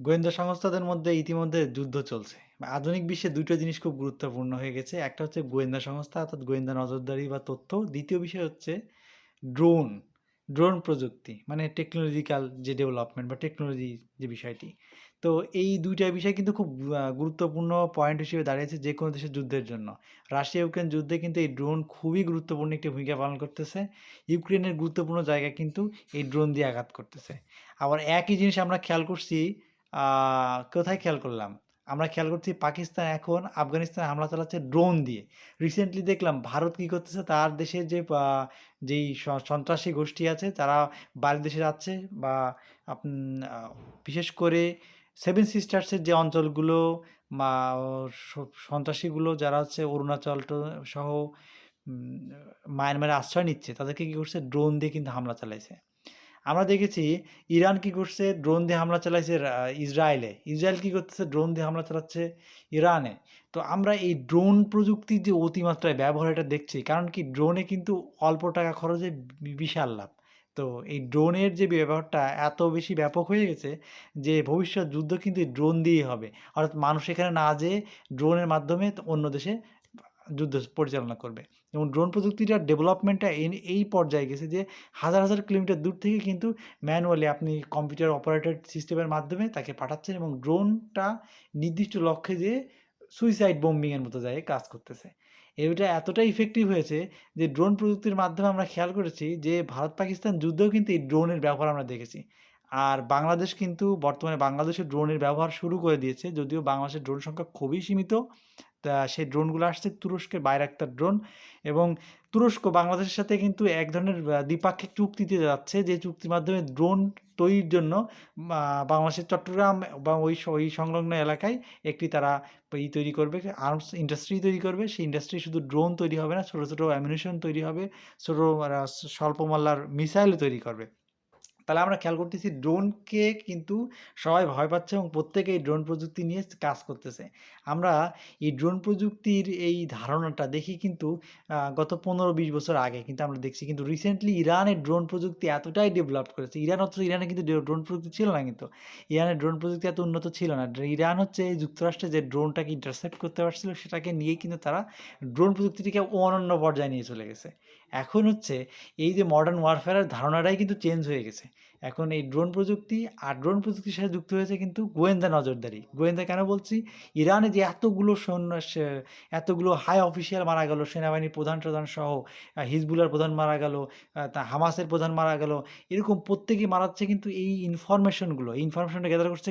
গোয়েন্দা সংস্থাদের মধ্যে ইতিমধ্যে যুদ্ধ চলছে। আধুনিক বিশ্বে দুটো জিনিস খুব গুরুত্বপূর্ণ হয়ে গেছে। একটা হচ্ছে গোয়েন্দা সংস্থা অর্থাৎ গোয়েন্দা নজরদারি বা তথ্য। দ্বিতীয় বিষয় হচ্ছে ড্রোন, ড্রোন প্রযুক্তি মানে টেকনোলজিক্যাল যে ডেভেলপমেন্ট বা টেকনোলজি যে বিষয়টি। তো এই দুইটা বিষয় কিন্তু খুব গুরুত্বপূর্ণ পয়েন্ট হিসেবে দাঁড়িয়েছে যে কোনো দেশের যুদ্ধের জন্য। রাশিয়া ইউক্রেন যুদ্ধে কিন্তু এই ড্রোন খুবই গুরুত্বপূর্ণ একটি ভূমিকা পালন করতেছে। ইউক্রেনের গুরুত্বপূর্ণ জায়গা কিন্তু এই ড্রোন দিয়ে আঘাত করতেছে। আবার একই জিনিস আমরা খেয়াল করছি কোথায় খেয়াল করলাম? আমরা খেয়াল করছি পাকিস্তান এখন আফগানিস্তানে হামলা চালাচ্ছে ড্রোন দিয়ে। রিসেন্টলি দেখলাম ভারত কি করতেছে তার দেশের যে যেই সন্ত্রাসী গোষ্ঠী আছে, তারা বাইরের দেশে যাচ্ছে বা বিশেষ করে সেভেন সিস্টার্স এর যে অঞ্চলগুলো বা সন্ত্রাসীগুলো যারা হচ্ছে অরুণাচল সহ মায়ানমারে আশ্রয় নিচ্ছে, তাদেরকে কি করছে ড্রোন দিয়ে কিন্তু হামলা চালাইছে। আমরা দেখেছি ইরান কি করছে ড্রোন দিয়ে হামলা চালাইছে ইসরায়েলে। ইসরায়েল কি করতেছে ড্রোন দিয়ে হামলা চালাচ্ছে ইরানে। তো আমরা এই ড্রোন প্রযুক্তির যে অতিমাত্রায় ব্যবহার, এটা দেখছি। কারণ কি ড্রোনে কিন্তু অল্প টাকা খরচে বিশাল লাভ। তো এই ড্রোনের যে ব্যবহারটা এত বেশি ব্যাপক হয়ে গেছে যে ভবিষ্যৎ যুদ্ধ কিন্তু ড্রোন দিয়েই হবে। অর্থাৎ মানুষ এখানে না যেয়ে ড্রোনের মাধ্যমে অন্য দেশে যুদ্ধ পরিচালনা করবে। এবং ড্রোন প্রযুক্তিটার ডেভেলপমেন্টটা এই পর্যায়ে গেছে যে হাজার, হাজার কিলোমিটার দূর থেকে কিন্তু ম্যানুয়ালি আপনি কম্পিউটার অপারেটেড সিস্টেমের মাধ্যমে তাকে পাঠাচ্ছেন এবং ড্রোনটা নির্দিষ্ট লক্ষ্যে যেয়ে সুইসাইড বোম্বিং এর মতো জায়গায় কাজ করতেছে। এটা এতটাই ইফেক্টিভ হয়েছে যে ড্রোন প্রযুক্তির মাধ্যমে আমরা খেয়াল করেছি যে ভারত-পাকিস্তান যুদ্ধেও কিন্তু এই ড্রোনের ব্যবহার আমরা দেখেছি। আর বাংলাদেশ কিন্তু বর্তমানে বাংলাদেশে ড্রোনের ব্যবহার শুরু করে দিয়েছে। যদিও বাংলাদেশের ড্রোন সংখ্যা খুবই সীমিত। তা সেই ড্রোনগুলো আসছে তুরস্কের বাইরাক্তার ড্রোন এবং তুরস্ক বাংলাদেশের সাথে কিন্তু এক ধরনের দ্বিপাক্ষিক চুক্তিতে যাচ্ছে যে চুক্তির মাধ্যমে ড্রোন তৈরির জন্য বাংলাদেশের চট্টগ্রাম বা ওই ওই সংলগ্ন এলাকায় একটি তারা ই তৈরি করবে আর্মস ইন্ডাস্ট্রি তৈরি করবে। সেই ইন্ডাস্ট্রি শুধু ড্রোন তৈরি হবে না, ছোটো ছোটো অ্যামুনিশন তৈরি হবে, ছোটো আ স্বল্প মাল্লার মিসাইলও তৈরি করবে। তাহলে আমরা খেয়াল করতেছি ড্রোনকে কিন্তু সবাই ভয় পাচ্ছে এবং প্রত্যেকে এই ড্রোন প্রযুক্তি নিয়ে কাজ করতেছে। আমরা এই ড্রোন প্রযুক্তির এই ধারণাটা দেখি কিন্তু গত ১৫-২০ বছর আগে কিন্তু আমরা দেখছি কিন্তু রিসেন্টলি ইরানের ড্রোন প্রযুক্তি এতটাই ডেভেলপ করেছে। ইরান অথচ ইরানে কিন্তু ড্রোন প্রযুক্তি ছিল না কিন্তু। ইরানের ড্রোন প্রযুক্তি এত উন্নত ছিল না। ইরান হচ্ছে যুক্তরাষ্ট্রে যে ড্রোনটাকে ইন্টারসেপ্ট করতে পারছিল, সেটাকে নিয়ে কিন্তু তারা ড্রোন প্রযুক্তিটিকে অনন্য পর্যায়ে নিয়ে চলে গেছে। এখন হচ্ছে এই যে মডার্ন ওয়ারফেয়ার এর ধারণাটাই কিন্তু চেঞ্জ হয়ে গেছে। এখন এই ড্রোন প্রযুক্তি আর ড্রোন প্রযুক্তির সাথে যুক্ত হয়েছে কিন্তু গোয়েন্দা নজরদারি। গোয়েন্দা কেন বলছি? ইরানে যে এতগুলো সৈন্য এতগুলো হাই অফিসিয়াল মারা গেল, সেনাবাহিনীর প্রধান প্রধান সহ হিজবুলার প্রধান মারা গেল, তা হামাসের প্রধান মারা গেল। এরকম প্রত্যেকেই মারাচ্ছে কিন্তু এই ইনফরমেশনগুলো ইনফরমেশনটা গ্যাদার করছে